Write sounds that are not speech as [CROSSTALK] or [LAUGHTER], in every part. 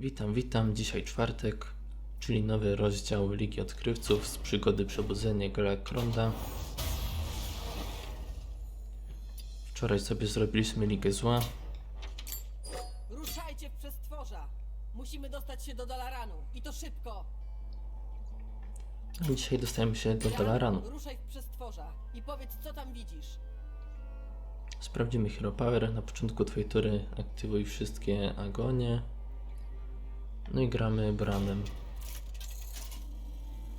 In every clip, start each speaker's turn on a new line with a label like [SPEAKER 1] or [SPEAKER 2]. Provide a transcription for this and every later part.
[SPEAKER 1] Witam, witam. Dzisiaj czwartek, czyli nowy rozdział Ligi Odkrywców z przygody Przebudzenie Galakronda. Wczoraj sobie zrobiliśmy Ligę Zła.
[SPEAKER 2] Ruszajcie w przestworza! Musimy dostać się do Dalaranu i to szybko!
[SPEAKER 1] A dzisiaj dostajemy się do Dalaranu.
[SPEAKER 2] Ruszaj w przestworza i powiedz, co tam widzisz.
[SPEAKER 1] Sprawdzimy Hero Power. Na początku twojej tury aktywuj wszystkie agonie. No i gramy Branem.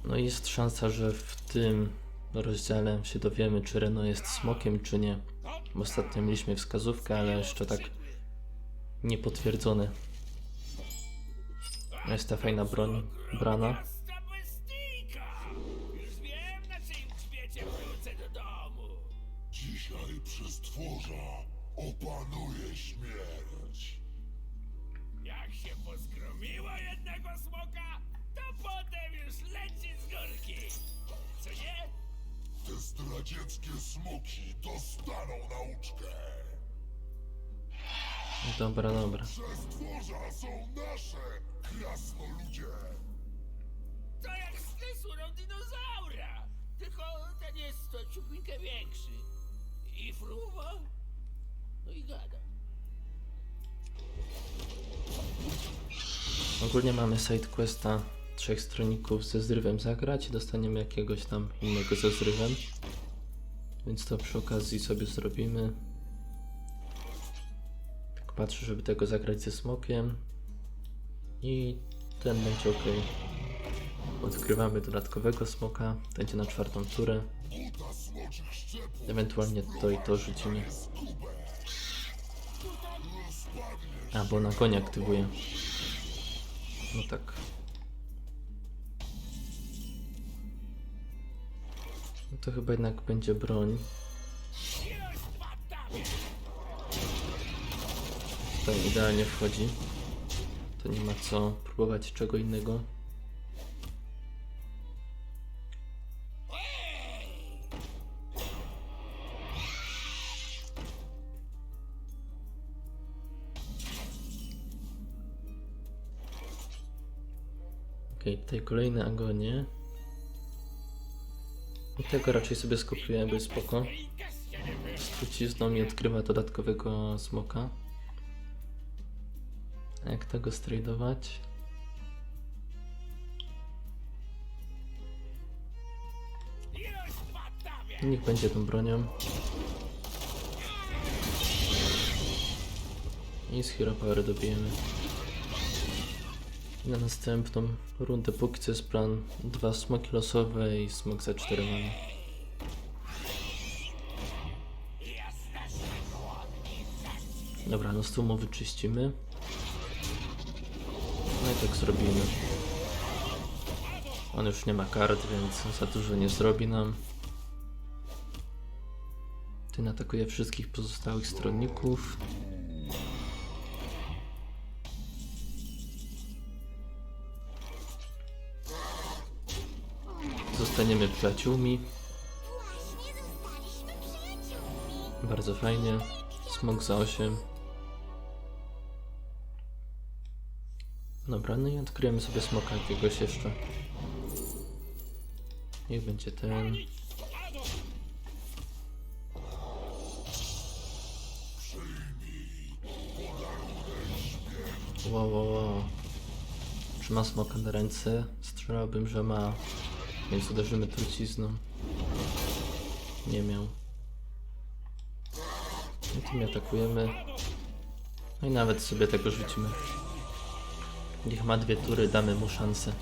[SPEAKER 1] No i jest szansa, że w tym rozdziale się dowiemy, czy Reno jest smokiem, czy nie. Ostatnio mieliśmy wskazówkę, ale jeszcze tak niepotwierdzone. Jest ta fajna broń, Brana.
[SPEAKER 3] Prosta bestyjka! Już wiem, na pozgromiło jednego smoka, to potem już leci z górki. Co nie?
[SPEAKER 4] Te zdradzieckie smoki dostaną nauczkę.
[SPEAKER 1] Dobra, dobra.
[SPEAKER 4] Przestworza są nasze, krasnoludzie.
[SPEAKER 3] To jak z tesurą dinozaura. Tylko ten jest to ciupinkę większy. I fruwa. No i gada.
[SPEAKER 1] Ogólnie mamy side questa trzech stronników ze zrywem zagrać i dostaniemy jakiegoś tam innego ze zrywem. Więc to przy okazji sobie zrobimy. Tak patrzę, żeby tego zagrać ze smokiem. I ten będzie ok. Odkrywamy dodatkowego smoka, będzie na czwartą turę. Ewentualnie to i to rzucimy.
[SPEAKER 4] skubę. Rozpadnie
[SPEAKER 1] A, bo na konia aktywuję. No tak. No to chyba jednak będzie broń. Tutaj idealnie wchodzi. To nie ma co próbować czego innego. Tutaj kolejne agonie. I tego raczej sobie skopiuję, bo jest spoko. Z trucizną i odkrywa dodatkowego smoka. Jak tego stradować? Niech będzie tą bronią. I z Hero Power dobijemy. Na następną rundę póki co jest plan dwa smoki losowe i smok za 4 mamy. Dobra, no z tłumu wyczyścimy. No i tak zrobimy. On już nie ma kart, więc za dużo nie zrobi nam. Ten atakuje wszystkich pozostałych stronników. Zostaniemy przyjaciółmi. Bardzo fajnie. Smok za 8. Dobra, no i odkryjemy sobie smoka jakiegoś jeszcze. Niech będzie ten. Wow, wow, wow. Czy ma smoka na ręce? Strzelałbym, że ma. Więc uderzymy trucizną. Nie miał. I tym atakujemy. No i nawet sobie tego rzucimy. Niech ma dwie tury, damy mu szansę.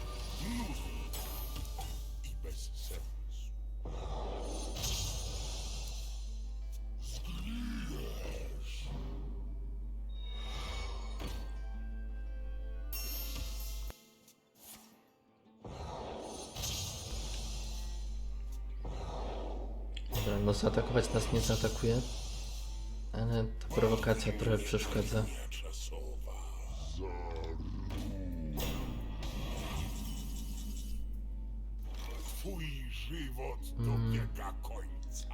[SPEAKER 1] Dobra, no zaatakować nas nie zaatakuje. Ale ta prowokacja trochę przeszkadza.
[SPEAKER 3] Końca.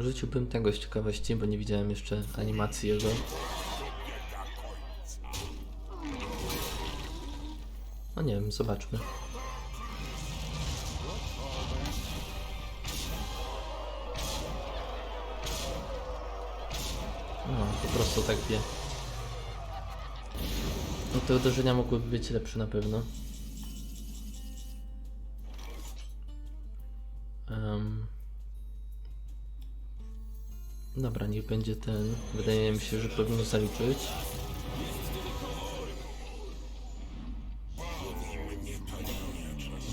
[SPEAKER 1] Rzuciłbym tego z ciekawości, bo nie widziałem jeszcze animacji jego. No nie wiem, zobaczmy. Po prostu tak wie. No te uderzenia mogłyby być lepsze na pewno. Em. Dobra, niech będzie ten. Wydaje mi się, że powinno zaliczyć.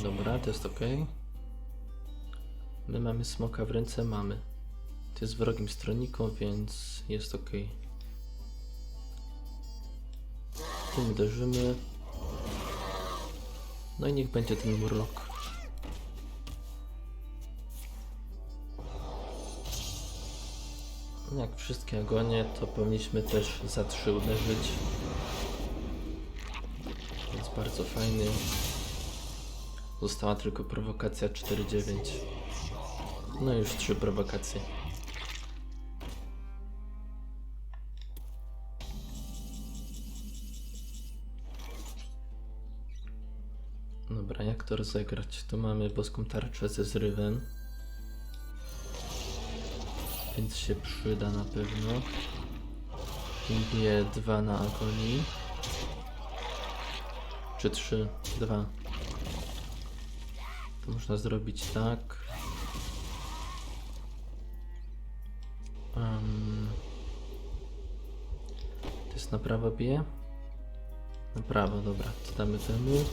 [SPEAKER 1] Dobra, to jest ok. My mamy smoka w ręce, mamy. Jest wrogim stronniką, więc jest ok. Tym uderzymy. No i niech będzie ten murlok. Jak wszystkie agonie, to powinniśmy też za 3 uderzyć. Więc bardzo fajny. Została tylko prowokacja 4-9. No już trzy prowokacje. To rozegrać? Tu mamy boską tarczę ze zrywem. Więc się przyda na pewno. Bije 2 na agonii. Czy 3? 2. To można zrobić tak. Em, to jest na prawo bije? Na prawo, dobra. To damy temu.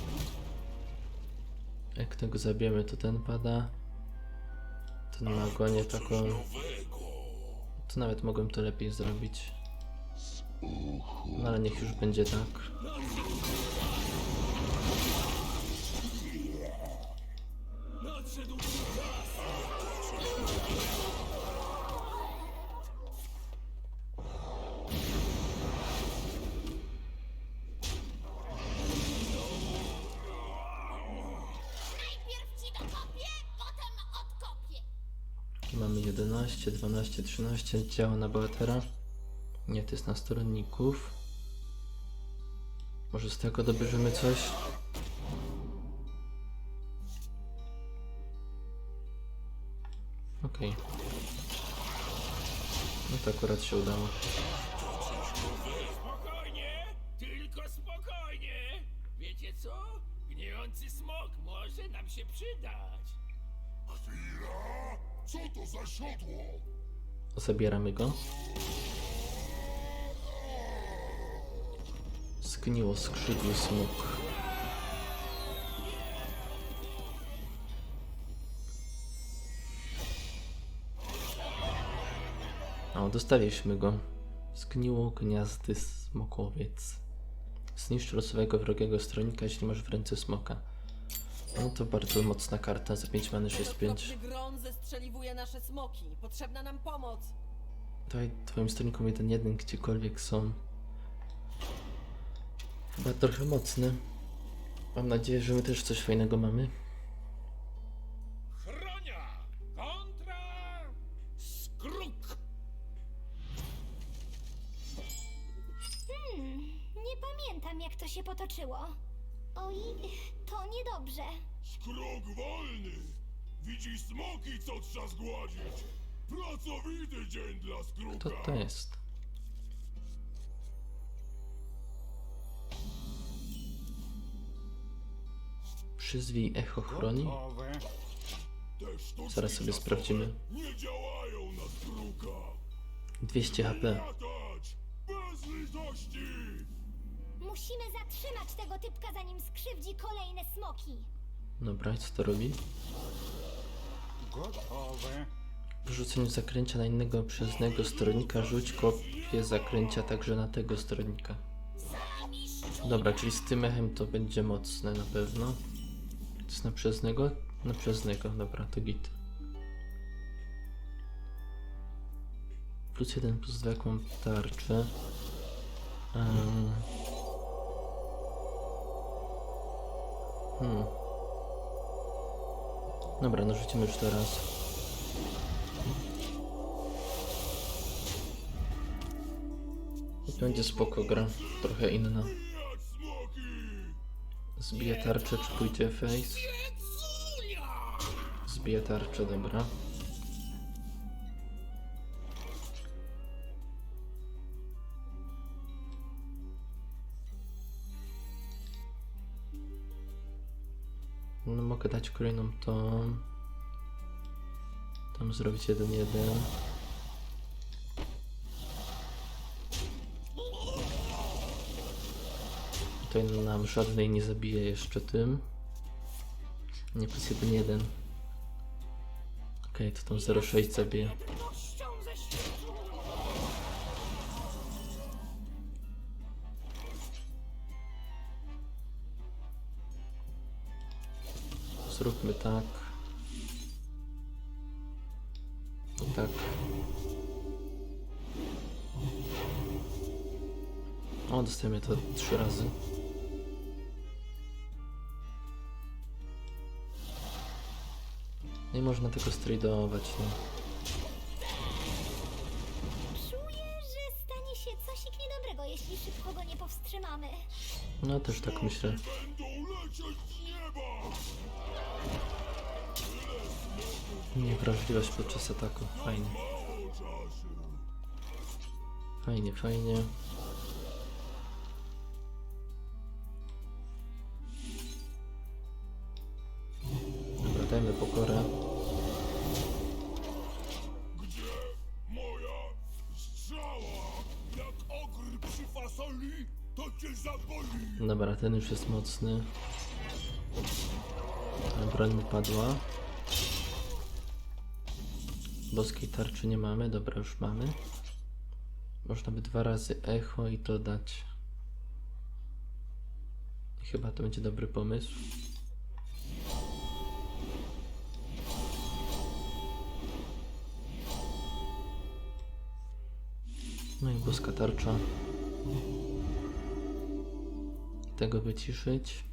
[SPEAKER 1] Jak tego zabijemy, to ten pada. Ten ma gonię taką. To nawet mogłem to lepiej zrobić. No ale niech już będzie tak. Mamy 11, 12, 13. Działa na bohatera. Nie, to jest na stronników. Może z tego dobierzemy coś? Okej. No to akurat się udało.
[SPEAKER 3] Spokojnie, tylko spokojnie. Wiecie co? Gniejący smok może nam się przydać.
[SPEAKER 4] Chwila! Co to za siodło?
[SPEAKER 1] Zabieramy go. Zgniło skrzydły smok. O, dostaliśmy go. Zgniło gniazdy smokowiec. Zniszcz losowego wrogiego stronnika, jeśli masz w ręce smoka. No to bardzo mocna karta, za 5 many 6-5.
[SPEAKER 2] Roztropny grom zestrzeliwuje nasze smoki. Potrzebna nam pomoc.
[SPEAKER 1] Daj twoim jeden jeden gdziekolwiek są. Chyba trochę mocny. Mam nadzieję, że my też coś fajnego mamy.
[SPEAKER 3] Chronia kontra skruk.
[SPEAKER 5] Hmm, nie pamiętam jak to się potoczyło. Oj, to niedobrze.
[SPEAKER 4] Skrok wolny! Widzi smoki, co trzeba zgładzić! Pracowity dzień dla skruka!
[SPEAKER 1] Kto to jest? Przyzwij echo chroni?
[SPEAKER 4] Te sztuczki
[SPEAKER 1] Zaraz sobie
[SPEAKER 4] czasowe
[SPEAKER 1] sprawdzimy.
[SPEAKER 4] Nie działają na skruka!
[SPEAKER 1] 200 HP.
[SPEAKER 4] Latać! Bez litości!
[SPEAKER 5] Musimy zatrzymać tego typka, zanim skrzywdzi kolejne smoki.
[SPEAKER 1] Dobra, i co to robi? W rzuceniu zakręcia na innego przyjaznego stronnika rzuć kopię zakręcia także na tego stronnika. Dobra, czyli z tym echem to będzie mocne na pewno. To jest na przyjaznego? Na przyjaznego, dobra, to git. Plus jeden, plus dwa, jak mam tarczę. Um. Hmm. Dobra, no rzucimy już teraz. Będzie spoko gra, trochę inna. Zbije tarczę, czy pójdzie face? Zbije tarczę, dobra. No mogę dać kolejną tą. Tam zrobić jeden jeden. Tutaj nam żadnej nie zabije jeszcze tym. Nie plus jeden jeden. Okej, to tą 0,6 zabije. Zróbmy tak. I tak. O, dostajemy to trzy razy. Nie można tego stradować, no.
[SPEAKER 5] Czuję, że stanie się coś niedobrego, jeśli szybko go nie powstrzymamy.
[SPEAKER 1] No też tak myślę. Niewrażliwość podczas ataku. Fajnie. Fajnie, fajnie. Dobra, dajmy pokorę. Dobra, ten już jest mocny. Broń mi padła. Boskiej tarczy nie mamy, dobra, już mamy. Można by dwa razy echo i to dać. Chyba to będzie dobry pomysł. No i boska tarcza. Tego wyciszyć.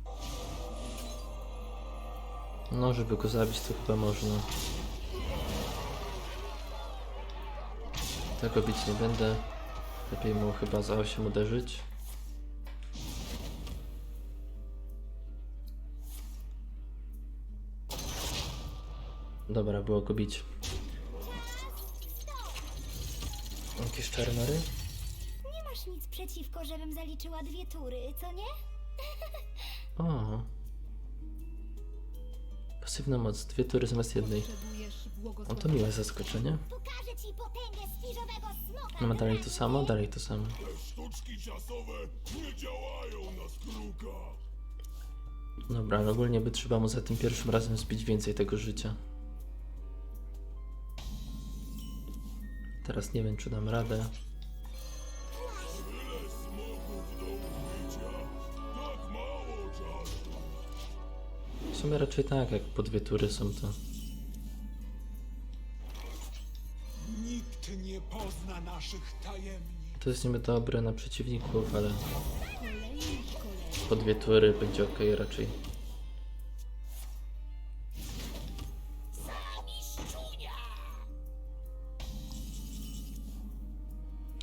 [SPEAKER 1] No, żeby go zabić, to chyba można. Tego bić nie będę. Lepiej mu chyba za 8 uderzyć. Dobra, było go bić. Jakieś czarnory?
[SPEAKER 5] Nie masz nic przeciwko, żebym zaliczyła dwie tury, co nie? [LAUGHS]
[SPEAKER 1] O. Pasywna moc, dwie tury zamiast jednej. O, to miłe zaskoczenie.
[SPEAKER 5] Pokażę ci potęgę spiżowego smoka!
[SPEAKER 1] No ma dalej to samo? Dalej to samo.
[SPEAKER 4] Te sztuczki czasowe nie działają na skruka.
[SPEAKER 1] Dobra, ale ogólnie by trzeba mu za tym pierwszym razem zbić więcej tego życia. Teraz nie wiem, czy dam radę. Sumie raczej tak, jak po dwie tury są to.
[SPEAKER 6] Nikt nie pozna naszych tajemnic.
[SPEAKER 1] To jest niby dobre na przeciwników, ale po dwie tury będzie ok raczej.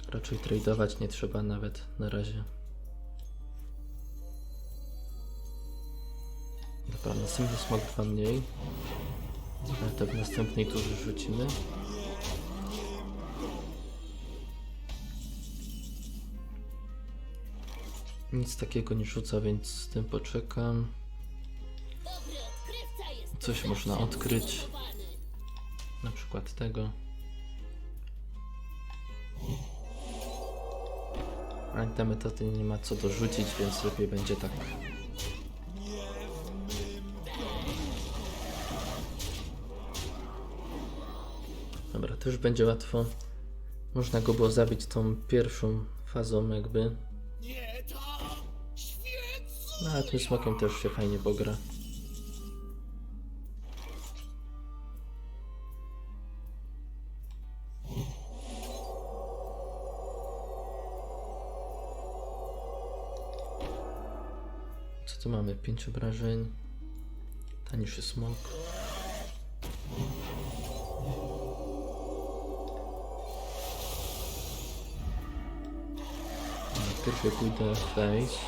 [SPEAKER 1] Raczej tradeować nie trzeba nawet na razie. Dobra, następny smok dwa mniej. Ale to w następnej turze rzucimy. Nic takiego nie rzuca, więc z tym poczekam. Coś można odkryć. Na przykład tego. Ale te metody nie ma co dorzucić, więc lepiej będzie tak. To już będzie łatwo. Można go było zabić tą pierwszą fazą jakby.
[SPEAKER 3] Nie!
[SPEAKER 1] No ale tym smokiem też się fajnie pogra. Co tu mamy? Pięć obrażeń. Tańszy smok. Pierwsze pójdę face.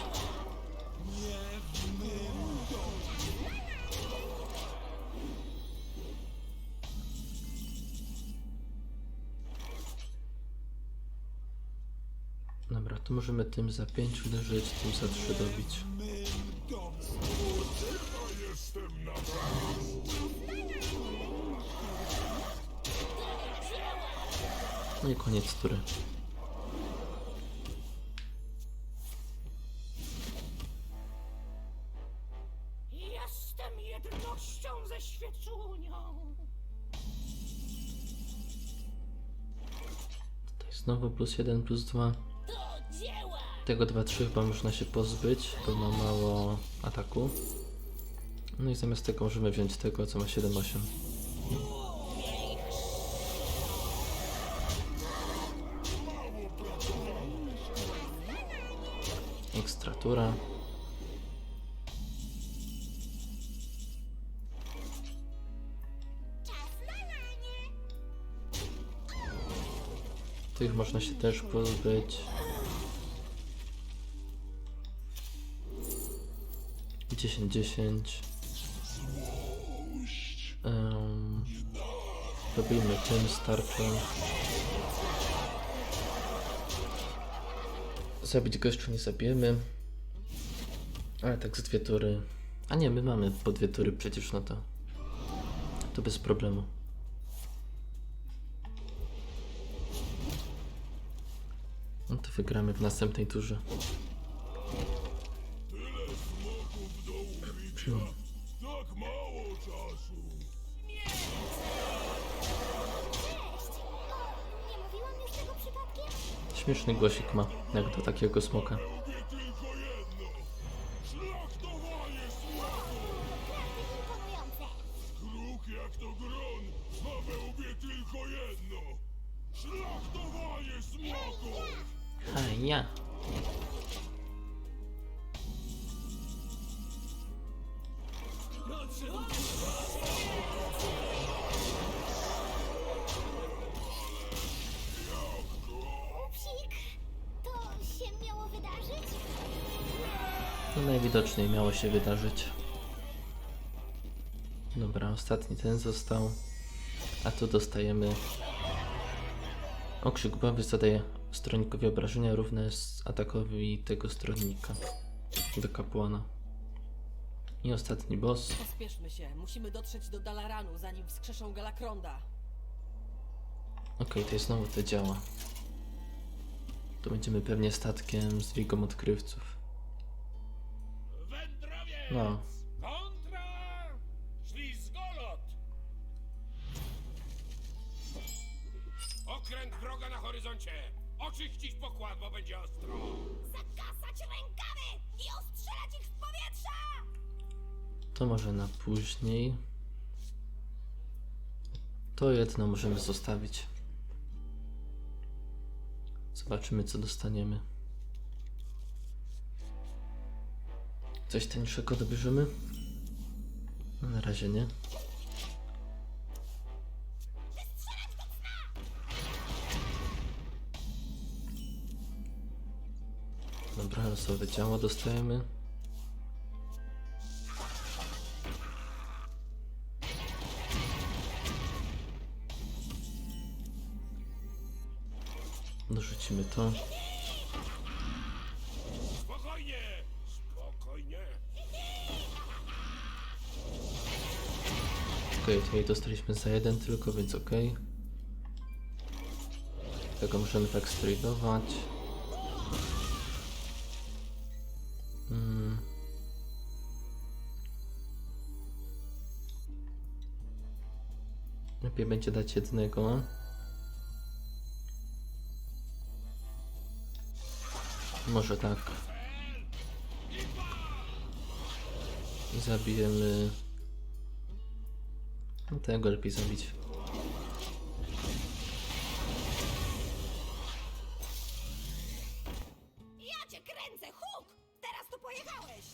[SPEAKER 1] Dobra, to możemy tym za 5 uderzyć, tym za 3 dobić. No i koniec tury. Znowu plus 1, plus 2.
[SPEAKER 3] Do dzieła!
[SPEAKER 1] Tego 2-3 chyba można się pozbyć, bo ma mało ataku. No i zamiast tego możemy wziąć tego, co ma 7-8. Ekstratura. Tych można się też pozbyć. Dziesięć, dziesięć. Um, robimy tym starczą. Zabić go jeszcze nie zabijemy. Ale tak z dwie tury. A nie, my mamy po dwie tury przecież, no to. To bez problemu. To wygramy w następnej turze.
[SPEAKER 4] Tyle smoków do ubicia. Tak mało czasu.
[SPEAKER 5] Cześć! O, nie mówiłam już tego przypadkiem?
[SPEAKER 1] Śmieszny głosik ma, jak do takiego smoka. No najwidoczniej miało się wydarzyć. Dobra, ostatni ten został. A tu dostajemy... Okrzyk głowy zadaje stronikowi obrażenia równe z atakowi tego stronnika. Do kapłana. I ostatni boss.
[SPEAKER 2] Pospieszmy się, musimy dotrzeć do Dalaranu, zanim wskrzeszą Galakronda.
[SPEAKER 1] Okej, to jest znowu to działa. To będziemy pewnie statkiem z wigą odkrywców. No,
[SPEAKER 3] Kontra! Ślizgolot! Okręt wroga na horyzoncie! Oczyścić pokład, bo będzie ostro!
[SPEAKER 5] Zakasać rękawy i ostrzelać ich z powietrza!
[SPEAKER 1] to może na później. To jedno możemy zostawić. Zobaczymy, co dostaniemy. Coś tańszego dobierzemy? No, na razie nie. Dobra, losowe działo dostajemy. Dorzucimy to. Okej, tutaj dostaliśmy za jeden tylko, więc okej. Tego możemy tak stradować. Mm. Lepiej będzie dać jednego. Może tak. Zabijemy. No tego lepiej zabić.
[SPEAKER 5] Ja cię kręcę, huk! Teraz tu pojechałeś!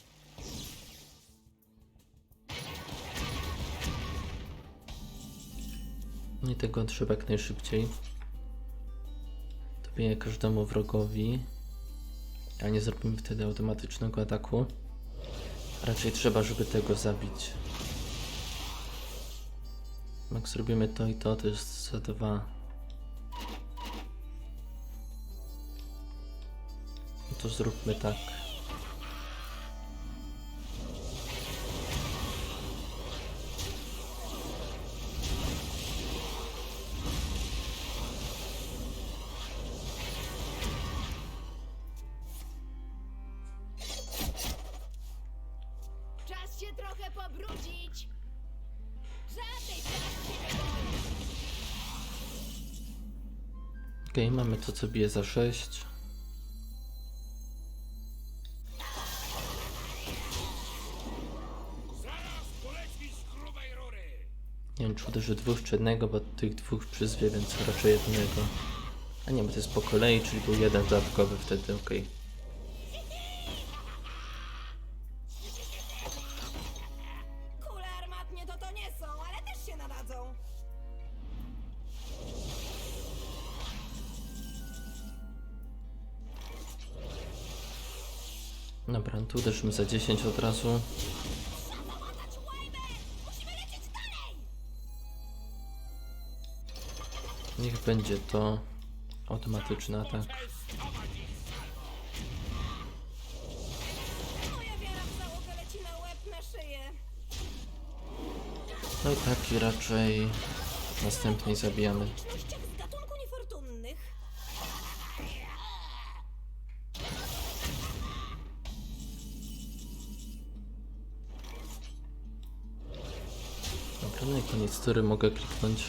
[SPEAKER 1] I tego trzeba jak najszybciej. Dobiję każdemu wrogowi. A nie zrobimy wtedy automatycznego ataku. Raczej trzeba, żeby tego zabić. Jak zrobimy to i to, to jest za dwa. to zróbmy tak.
[SPEAKER 5] Czas się trochę pobrudzić!
[SPEAKER 1] Okej, mamy to, co bije za 6.
[SPEAKER 3] Zaraz poleci z grubej rury!
[SPEAKER 1] Nie wiem, czy uderzy dwóch czy jednego, bo tych dwóch przyzwie, więc raczej jednego. A nie, bo to jest po kolei, czyli był jeden dodatkowy wtedy, okej.
[SPEAKER 2] Kule armatnie to to nie są, ale też się nadadzą.
[SPEAKER 1] Dobra, tu uderzymy za 10 od razu. Niech będzie to automatyczny atak. No i taki raczej następnej zabijamy. Dobra, no i koniec, który mogę kliknąć.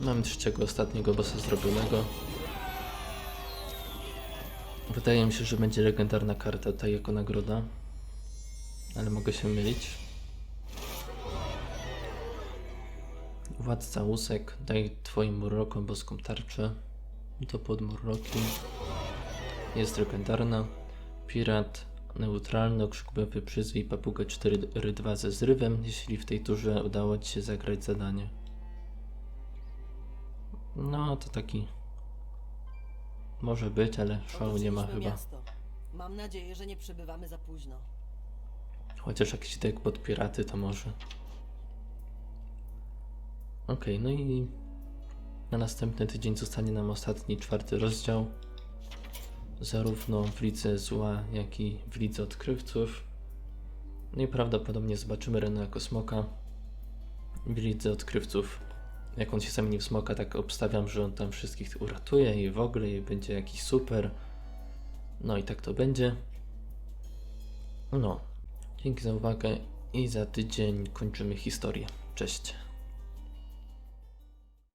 [SPEAKER 1] Mamy trzeciego, ostatniego bossa zrobionego. Wydaje mi się, że będzie legendarna karta tutaj jako nagroda. Ale mogę się mylić. Władca łusek, daj twoim murlokom boską tarczę. To pod murloki. Jest legendarna. Pirat neutralny, okrzykowy przyzwij papuga 4 2 ze zrywem, jeśli w tej turze udało Ci się zagrać zadanie. No, to taki... Może być, ale szału nie ma chyba.
[SPEAKER 2] Miasto. Mam nadzieję, że nie przybywamy za późno.
[SPEAKER 1] Chociaż jakiś deck pod piraty to może. Okej, no i na następny tydzień zostanie nam ostatni, czwarty rozdział. Zarówno w lidze zła, jak i w lidze odkrywców. No i prawdopodobnie zobaczymy Reno jako smoka. W lidze odkrywców, jak on się zamieni w smoka, tak obstawiam, że on tam wszystkich uratuje i w ogóle i będzie jakiś super. No i tak to będzie. No, Dzięki za uwagę i za tydzień kończymy historię. Cześć.